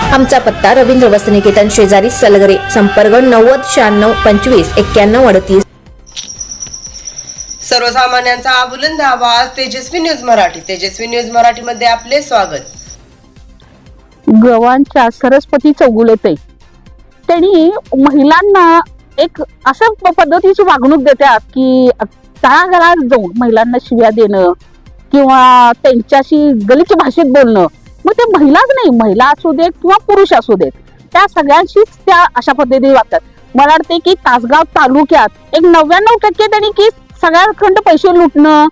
आमचा पत्ता रवींद्र वस्त्रनिकेतन शेजारी सलगरे संपर्क नव्वद शहाण्णव पंचवीस एक्क्याण्णव अडतीस. सर्वसामान्यांचा बुलंद आवाज तेजस्वी न्यूज मराठी. तेजस्वी न्यूज मराठीमध्ये आपले स्वागत. गव्हांच्या सरस्वती चौगुलेते. त्यांनी महिलांना एक अशा प- पद्धतीची वागणूक देतात की तळागाळात जाऊन महिलांना शिव्या देणं किंवा त्यांच्याशी गलिच्छ भाषेत बोलणं मग ते महिलाच नाही महिला असू देत किंवा पुरुष असू देत त्या सगळ्यांशीच त्या अशा पद्धतीने वागतात. मला वाटते की तासगाव तालुक्यात एक नव्याण्णव टक्के त्यांनी की सगळ्यांकडं पैसे लुटणं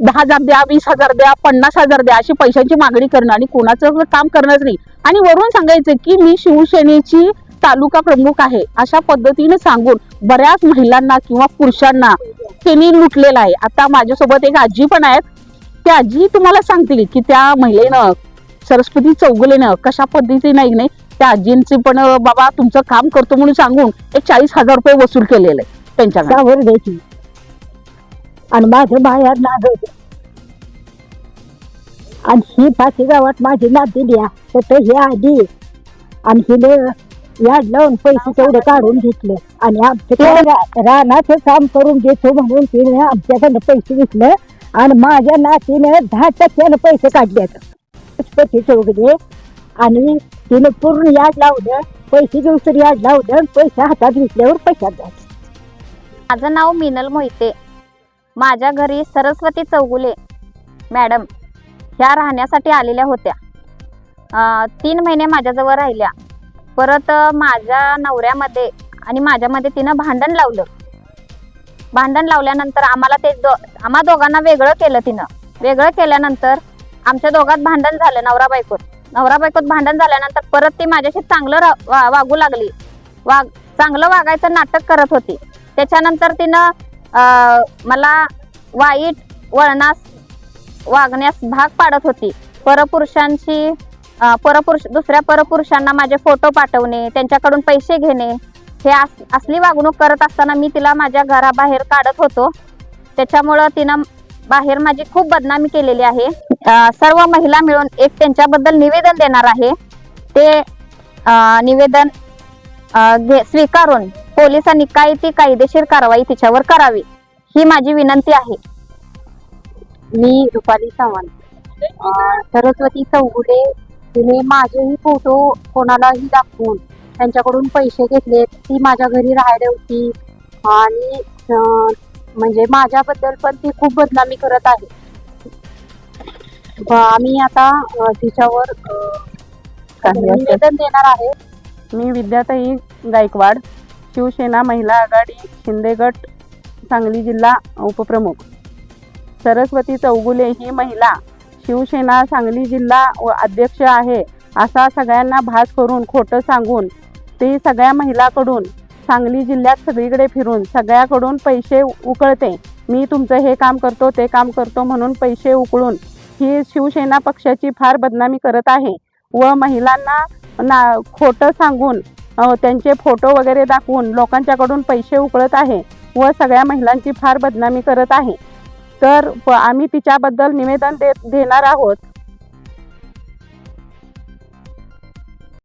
दहा हजार द्या वीस हजार द्या पन्नास हजार द्या अशी पैशांची मागणी करणं आणि कोणाचं काम करणार नाही. आणि वरून सांगायचं की मी शिवसेनेची तालुका प्रमुख आहे अशा पद्धतीने सांगून बऱ्याच महिलांना किंवा पुरुषांना त्यांनी लुटलेलं आहे. आता माझ्यासोबत एक आजी पण आहेत. त्या आजी तुम्हाला सांगतील की त्या महिलेनं सरस्वती चौगुलेनं कशा पद्धतीने नाही नाही त्या आजींची पण बाबा तुमचं काम करतो म्हणून सांगून एक चाळीस हजार रुपये वसूल केलेले त्यांच्या त्यांच्याकडे द्यायची आणि माझं बाहेर नागत आणि ही पाची गावात माझी नाती द्या तर हे आधी. आणि हिने याड लावून पैसे तेवढे काढून घेतले. आणि आमचं रानाचं काम करून घेतो म्हणून तिने आमच्याकडनं पैसे घेतले. आणि माझ्या नातीने दहा टक्क्यानं पैसे काढले पती चौघडे आणि तिने पूर्ण याड लावलं पैसे घेऊन तर याड लावलं पैसे हातात घेतल्यावर पैशात जायचं. माझं नाव मिनल मोहिते. माझ्या घरी सरस्वती चौगुले मॅडम ह्या राहण्यासाठी आलेल्या होत्या. अं, तीन महिने माझ्याजवळ राहिल्या. परत अं, माझ्या नवऱ्यामध्ये आणि माझ्यामध्ये तिनं भांडण लावलं. भांडण लावल्यानंतर आम्हाला ते दो आम्हा दोघांना वेगळं केलं तिनं. वेगळं केल्यानंतर आमच्या दोघात भांडण झालं नवरा बायकोत. नवरा बायकोत भांडण झाल्यानंतर परत ती माझ्याशी चांगलं रा- वा- वागू लागली. वाग चांगलं वागायचं नाटक करत होती. त्याच्यानंतर तिनं मला वाईट वळणास वागण्यास भाग पाडत होती. परपुरुषांशी परपुरुष दुसऱ्या परपुरुषांना माझे फोटो पाठवणे त्यांच्याकडून पैसे घेणे हे अस असली वागणूक करत असताना मी तिला माझ्या घराबाहेर काढत होतो. त्याच्यामुळं तिनं बाहेर माझी खूप बदनामी केलेली आहे. सर्व महिला मिळून एक त्यांच्याबद्दल निवेदन देणार आहे. ते निवेदन घे स्वीकारून पोलिसांनी काय ती कायदेशीर कारवाई तिच्यावर करावी ही माझी विनंती आहे. मी रुपाली सावंत. सरस्वती चौगुले तिने माझेही फोटो कोणालाही दाखवून त्यांच्याकडून पैसे घेतले ती माझ्या घरी राहायला होती. आणि अं, म्हणजे माझ्याबद्दल पण ती खूप बदनामी करत आहे. आम्ही आता तिच्यावर निवेदन देणार आहे. मी विद्याताई गायकवाड शिवसेना महिला आघाडी शिंदे गट सांगली जिल्हा उपप्रमुख. सरस्वती चौगुले ही महिला शिवसेना सांगली जिल्हा अध्यक्ष आहे असा सगळ्यांना भास करून खोटं सांगून ती सगळ्या महिलाकडून सांगली जिल्ह्यात सगळीकडे फिरून सगळ्याकडून पैसे उकळते. मी तुमचं हे काम करतो ते काम करतो म्हणून पैसे उकळून ही शिवसेना पक्षाची फार बदनामी करत आहे व महिलांना ना खोटं सांगून त्यांचे फोटो वगैरे दाखवून लोकांच्याकडून पैसे उकळत आहे व सगळ्या महिलांची फार बदनामी करत आहे. तर प- आम्ही तिच्याबद्दल निवेदन दे देणार आहोत.